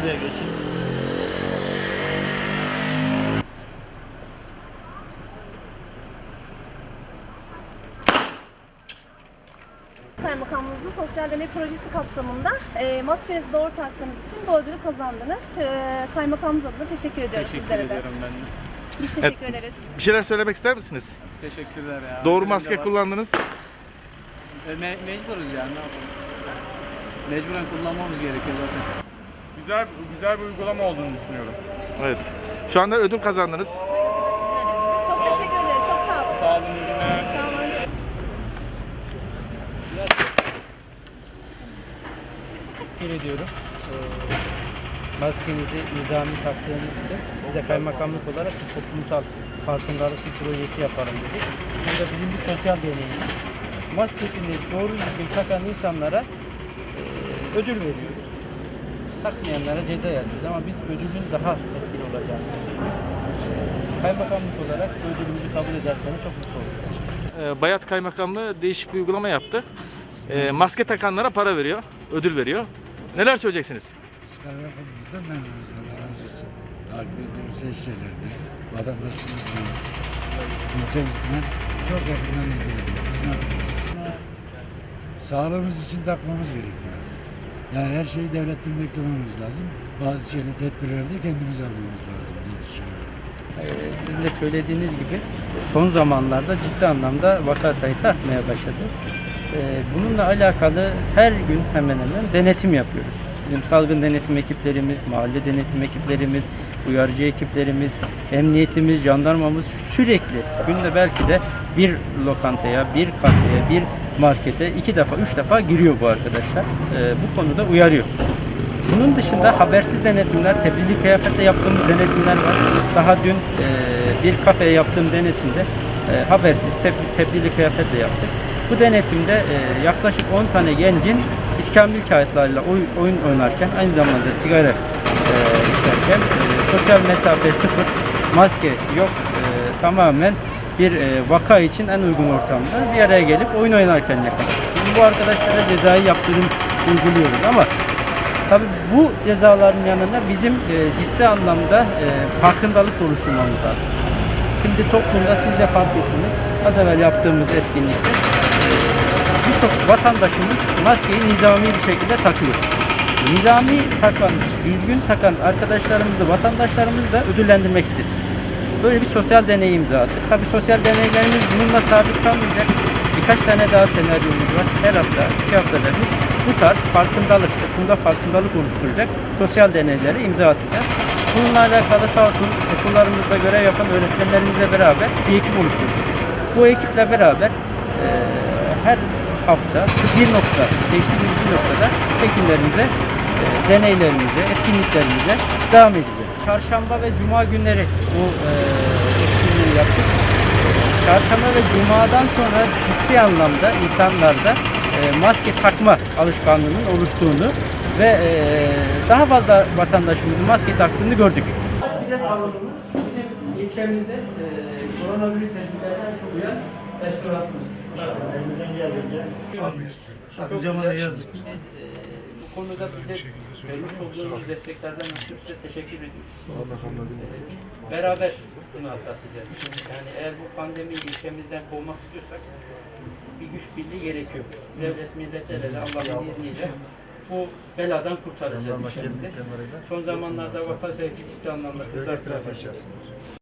Şuraya geçin. Kaymakamlığımızın sosyal deney projesi kapsamında e, maskenizi doğru taktığınız için bu ödülü kazandınız. E, kaymakamımız adına teşekkür ediyoruz Teşekkür sizlere de. ederim ben de. Biz teşekkür ederiz. Bir şeyler söylemek ister misiniz? Teşekkürler ya. Doğru de maske var. kullandınız. E, me- mecburuz yani ne yapalım. Mecburen kullanmamız gerekiyor zaten. Güzel güzel bir uygulama olduğunu düşünüyorum. Evet. Şu anda ödül kazandınız. Sizin. Çok teşekkür ederiz. Çok sağ olun. Sağ olun, iyi günler. Sağ olun. teşekkür ediyorum. Ee, Maskenizi nizami taktığınız için bize kaymakamlık olarak bir toplumsal farkındalık bir projesi yapalım dedik. Bu da bizim bir sosyal deneyimiz. Maskesini doğru düzgün takan insanlara e, ödül veriyoruz. Takmayanlara ceza yazıyoruz ama biz ödülün daha etkili olacağını düşünüyoruz. Kaymakamlık olarak ödülümüzü kabul ederseniz çok mutlu oluruz. Ee, Bayat Kaymakamlığı değişik bir uygulama yaptı. Ee, maske takanlara para veriyor, ödül veriyor. Neler söyleyeceksiniz? Kaymakamımızdan memnunuz Allah razı olsun. Takip ediyoruz her şeylerini. Vatandaşımızla, ilçemizle çok yakından ilgileniyoruz. Sağlığımız için takmamız gerekiyor. Yani her şeyi devletten beklememiz lazım. Bazı şeyleri, tedbirleri de kendimiz almamız lazım diye düşünüyorum. Ee, Sizin de söylediğiniz gibi son zamanlarda ciddi anlamda vaka sayısı artmaya başladı. Ee, Bununla alakalı her gün hemen hemen denetim yapıyoruz. Bizim salgın denetim ekiplerimiz, mahalle denetim ekiplerimiz, uyarıcı ekiplerimiz, emniyetimiz, jandarmamız sürekli günde belki de bir lokantaya, bir kafeye, bir markete iki defa, üç defa giriyor bu arkadaşlar. Ee, Bu konuda uyarıyor. Bunun dışında habersiz denetimler, tebdili kıyafetle yaptığımız denetimler var. Daha dün e, bir kafeye yaptığım denetimde e, habersiz teb- tebdili kıyafetle yaptık. Bu denetimde e, yaklaşık 10 tane gencin iskambil kağıtlarıyla oy- oyun oynarken aynı zamanda sigara e, içerken e, sosyal mesafe sıfır, maske yok e, tamamen bir e, vaka için en uygun ortamda bir araya gelip oyun oynarken yakaladık. Bu arkadaşlara cezai yaptırım uyguluyoruz ama Tabii bu cezaların yanında bizim e, ciddi anlamda e, farkındalık oluşturmamız lazım. Şimdi toplumda siz de fark ettiniz. Az evvel yaptığımız etkinlikte e, birçok vatandaşımız maskeyi nizami bir şekilde takıyor. Nizami takan, düzgün takan arkadaşlarımızı, vatandaşlarımızı da ödüllendirmek istedik. Böyle bir sosyal deney imza attık. Tabii sosyal deneylerimiz bununla sabit kalmayacak. Birkaç tane daha senaryomuz var. Her hafta, iki haftada bir bu tarz farkındalık, toplumda farkındalık oluşturacak sosyal deneylere imza atacağız. Bununla alakalı sağ olsun okullarımızda görev yapan öğretmenlerimizle beraber bir ekip oluşturduk. Bu ekiple beraber eee, her hafta bir nokta, seçtiğimiz bir noktada çekimlerimize, eee, deneylerimize, etkinliklerimize devam edeceğiz. Çarşamba ve cuma günleri bu eee etkinliği yaptık. Çarşamba ve cumadan sonra ciddi anlamda insanlarda e, maske takma alışkanlığının oluştuğunu ve e, daha fazla vatandaşımızın maske taktığını gördük. Bir de salonumuz bizim ilçemizde e, koronavirüs tedbirlerine çok uyan restoranımız. Elimizden geldiğince. Sakıncama da yazdık. Biz e, bu konuda bize vermiş olduğunuz desteklerden ötürü size teşekkür ediyoruz. E, biz beraber bunu atlatacağız. Yani eğer bu pandemiyi ilçemizden kovmak istiyorsak bir güç birliği gerekiyor. Devlet millet el ele Allah'ın izniyle bu beladan kurtaracağız ilçemizi. Son zamanlarda vaka sayısı ciddi anlamda hızla